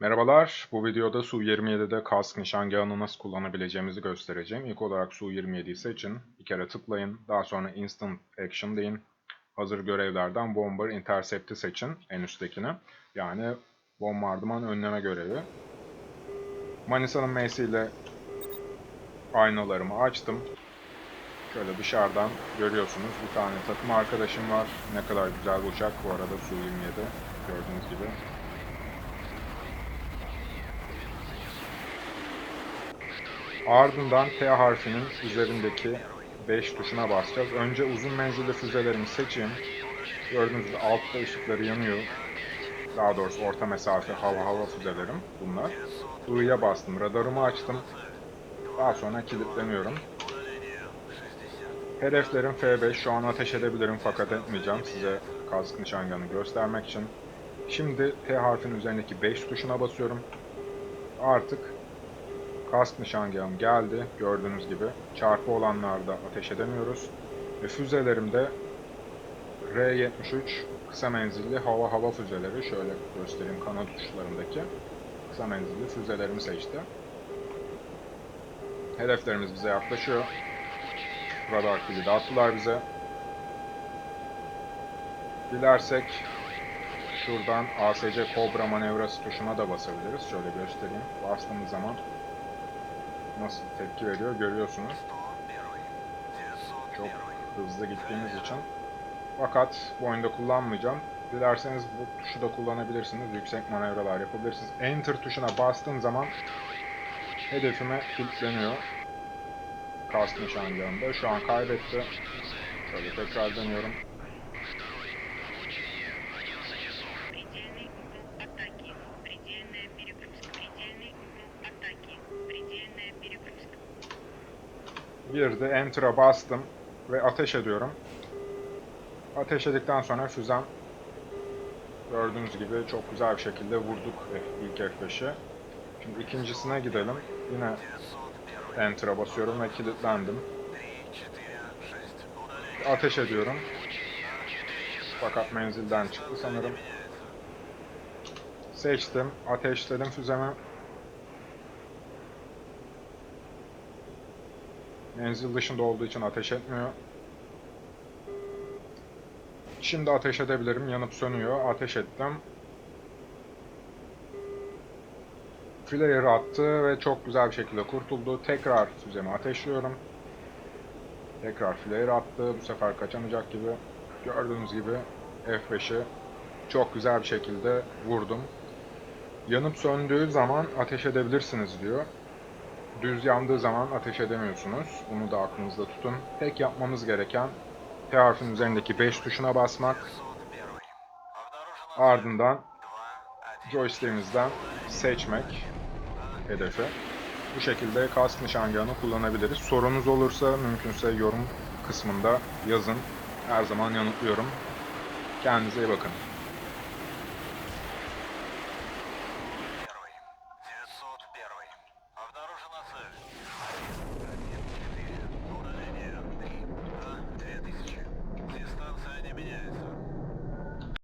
Merhabalar, bu videoda Su-27'de kask nişangahını nasıl kullanabileceğimizi göstereceğim. İlk olarak Su-27'yi seçin, bir kere tıklayın, daha sonra Instant Action deyin. Hazır görevlerden Bomber Intercept'i seçin, en üsttekini. Yani bombardıman önleme görevi. Manisa'nın M'si ile aynalarımı açtım. Şöyle dışarıdan görüyorsunuz bir tane takım arkadaşım var. Ne kadar güzel bir uçak bu arada Su-27 gördüğünüz gibi. Ardından T harfinin üzerindeki 5 tuşuna basacağız. Önce uzun menzilli füzelerimi seçeyim. Gördüğünüz gibi altta ışıkları yanıyor. Daha doğrusu orta mesafe hava hava füzelerim bunlar. I'ya bastım, radarımı açtım. Daha sonra kilitleniyorum. Hedeflerim F5. Şu an ateş edebilirim fakat etmeyeceğim size kask nişangahını göstermek için. Şimdi T harfinin üzerindeki 5 tuşuna basıyorum. Artık kask nişangahım geldi. Gördüğünüz gibi çarpı olanlarda ateş edemiyoruz. Ve füzelerimde R-73 kısa menzilli hava hava füzeleri. Şöyle göstereyim kanat uçlarındaki kısa menzilli füzelerimi seçti. Hedeflerimiz bize yaklaşıyor. Radar kilidi attılar bize. Dilersek şuradan ASC Cobra manevrası tuşuna da basabiliriz. Şöyle göstereyim. Bastığımız zaman nasıl tepki veriyor görüyorsunuz. Çok hızlı gittiğimiz için. Fakat bu oyunda kullanmayacağım. Dilerseniz bu tuşu da kullanabilirsiniz. Yüksek manevralar yapabilirsiniz. Enter tuşuna bastığım zaman hedefime kilitleniyor. Kast nişangahında. Şu an kaybetti. Şöyle tekrar dönüyorum. Bir de Enter'a bastım ve ateş ediyorum. Ateş edildikten sonra füzem gördüğünüz gibi çok güzel bir şekilde vurduk ilk F5'i. Şimdi ikincisine gidelim. Yine Enter'a basıyorum ve kilitlendim. Ateş ediyorum. Fakat menzilden çıktı sanırım. Seçtim, ateşledim füzemi. Menzil dışında olduğu için ateş etmiyor. Şimdi ateş edebilirim. Yanıp sönüyor. Ateş ettim. Flare attı ve çok güzel bir şekilde kurtuldu. Tekrar füzemi ateşliyorum. Tekrar flare attı. Bu sefer kaçamayacak gibi. Gördüğünüz gibi F5'i çok güzel bir şekilde vurdum. Yanıp söndüğü zaman ateş edebilirsiniz diyor. Düz yandığı zaman ateş edemiyorsunuz. Bunu da aklınızda tutun. Tek yapmamız gereken T harfinin üzerindeki 5 tuşuna basmak. Ardından joystick'imizden seçmek hedefi. Bu şekilde kask nişangahını kullanabiliriz. Sorunuz olursa mümkünse yorum kısmında yazın. Her zaman yanıtlıyorum. Kendinize iyi bakın.